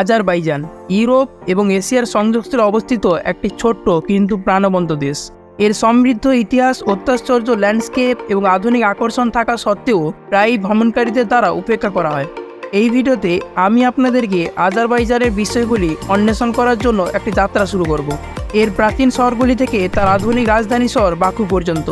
Azerbaijan, Europe এবং এশিয়ার সংযুক্তরে অবস্থিত একটি ছোট্ট কিন্তু প্রাণবন্ত দেশ। এর সমৃদ্ধ ইতিহাস, অত্যাশ্চর্য ল্যান্ডস্কেপ এবং আধুনিক আকর্ষণ থাকা সত্ত্বেও প্রায়ই ভ্রমণকারীদের দ্বারা উপেক্ষা করা হয়। এই ভিডিওতে আমি আপনাদেরকে আজারবাইজানের বিষয়গুলি অন্বেষণ করার জন্য একটি যাত্রা শুরু করব। এর প্রাচীন শহরগুলি থেকে তার আধুনিক রাজধানী শহর বাকু পর্যন্ত।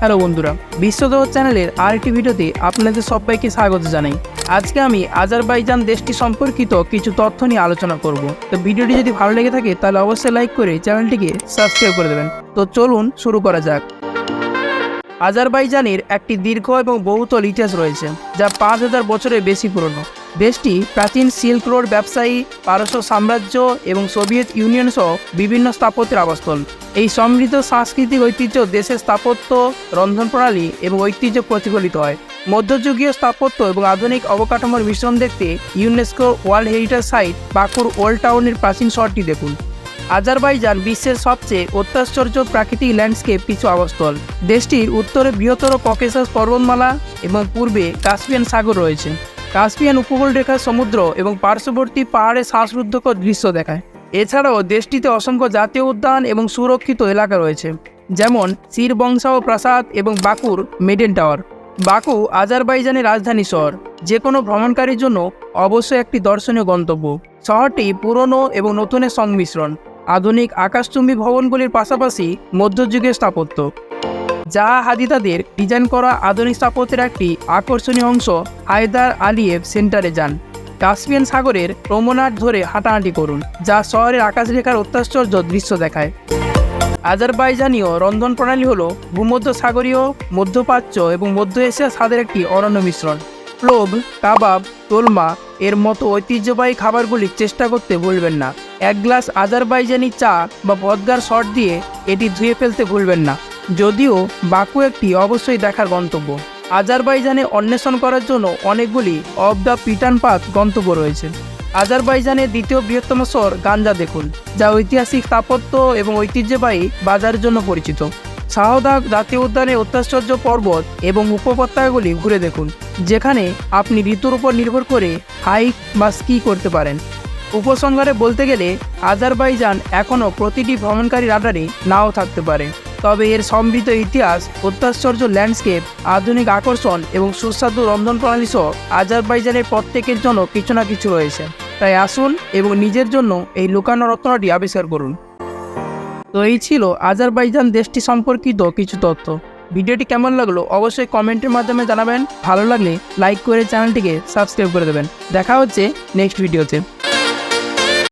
হ্যালো বন্ধুরা বিশ্বজগৎ চ্যানেলের আরেকটি ভিডিওতে আপনাদের সবাইকে স্বাগত জানাই। আজকে আমি আজারবাইজান দেশটি সম্পর্কিত কিছু তথ্য নিয়ে আলোচনা করব। তো ভিডিওটি যদি ভালো লেগে থাকে, তাহলে অবশ্যই লাইক করে চ্যানেলটিকে সাবস্ক্রাইব করে দেবেন। তো চলুন শুরু করা যাক। আজারবাইজানের একটি দীর্ঘ এবং বহুতল ইতিহাস রয়েছে, যা পাঁচ হাজার বছরের বেশি পুরনো। দেশটি প্রাচীন সিল্ক রোড ব্যবসায়ী, পারস্য সাম্রাজ্য এবং সোভিয়েত ইউনিয়ন সহ বিভিন্ন স্থাপত্যের আবাসস্থল। এই সমৃদ্ধ সাংস্কৃতিক ঐতিহ্য দেশের স্থাপত্য, রন্ধন প্রণালী এবং ঐতিহ্য প্রতিফলিত হয়। মধ্যযুগীয় স্থাপত্য এবং আধুনিক অবকাঠামোর মিশ্রণ দেখতে ইউনেস্কো ওয়ার্ল্ড হেরিটেজ সাইট বাকুর ওল্ড টাউনের প্রাচীন শহরটি দেখুন। আজারবাইজান বিশ্বের সবচেয়ে অত্যাশ্চর্য প্রাকৃতিক ল্যান্ডস্কেপ কিছু আবাসস্থল দেশটির উত্তরে বৃহত্তর ককেশাস পর্বতমালা এবং পূর্বে কাস্পিয়ান সাগর রয়েছে। কাস্পিয়ান উপকূল রেখার সমুদ্র এবং পার্শ্ববর্তী পাহাড়ে শ্বাসরুদ্ধকর দৃশ্য দেখায়। এছাড়াও দেশটিতে অসংখ্য জাতীয় উদ্যান এবং সুরক্ষিত এলাকা রয়েছে, যেমন সির বংশাও প্রাসাদ এবং বাকুর মেডেন টাওয়ার। বাকু আজারবাইজানের রাজধানী শহর যে কোনো ভ্রমণকারীর জন্য অবশ্যই একটি দর্শনীয় গন্তব্য। শহরটি পুরনো এবং নতুনের সংমিশ্রণ। আধুনিক আকাশচুম্বী ভবনগুলির পাশাপাশি মধ্যযুগের স্থাপত্য। যা হাদিদাদের ডিজাইন করা আধুনিক স্থাপত্যের একটি আকর্ষণীয় অংশ হায়দার আলিয়েভ সেন্টারে যান। কাস্পিয়ান সাগরের প্রমনাট ধরে হাঁটাহাঁটি করুন, যা শহরের আকাশরেখার অত্যাশ্চর্য দৃশ্য দেখায়। আজারবাইজানীয় রন্ধন প্রণালী হল ভূমধ্য সাগরীয়, মধ্যপ্রাচ্য এবং মধ্য এশিয়া স্বাদের একটি অনন্য মিশ্রণ। প্লোভ কাবাব, তোলমা, এর মতো ঐতিহ্যবাহী খাবারগুলি চেষ্টা করতে ভুলবেন না। এক গ্লাস আজারবাইজানি চা বা বদগার শট দিয়ে এটি ধুয়ে ফেলতে ভুলবেন না। যদিও বাকু একটি অবশ্যই দেখার গন্তব্য। আজারবাইজানে অন্বেষণ করার জন্য অনেকগুলি অফ দ্য পিটান পাথ গন্তব্য রয়েছে। আজারবাইজানের দ্বিতীয় বৃহত্তম শহর গাঞ্জা দেখুন, যা ঐতিহাসিক স্থাপত্য এবং ঐতিহ্যবাহী বাজারের জন্য পরিচিত। শাহদাগ জাতীয় উদ্যানের অত্যাশ্চর্য পর্বত এবং উপত্যকাগুলি ঘুরে দেখুন, যেখানে আপনি ঋতুর উপর নির্ভর করে হাইক বা স্কি করতে পারেন। উপসংহারে বলতে গেলে, আজারবাইজান এখনও প্রতিটি ভ্রমণকারী রাডারে নাও থাকতে পারে। তবে এর সমৃদ্ধ ইতিহাস, অত্যাশ্চর্য ল্যান্ডস্কেপ, আধুনিক আকর্ষণ এবং সুস্বাদু রন্ধন প্রণালী সহ আজারবাইজানের প্রত্যেকের জন্য কিছু না কিছু রয়েছে। তাই আসুন এবং নিজের জন্য এই লুকানো রত্নটি আবিষ্কার করুন। তো এই ছিল আজারবাইজান দেশটি সম্পর্কিত কিছু তথ্য। ভিডিওটি কেমন লাগল অবশ্যই কমেন্টের মাধ্যমে জানাবেন। ভালো লাগলে লাইক করে চ্যানেলটিকে সাবস্ক্রাইব করে দেবেন। দেখা হচ্ছে নেক্সট ভিডিওতে।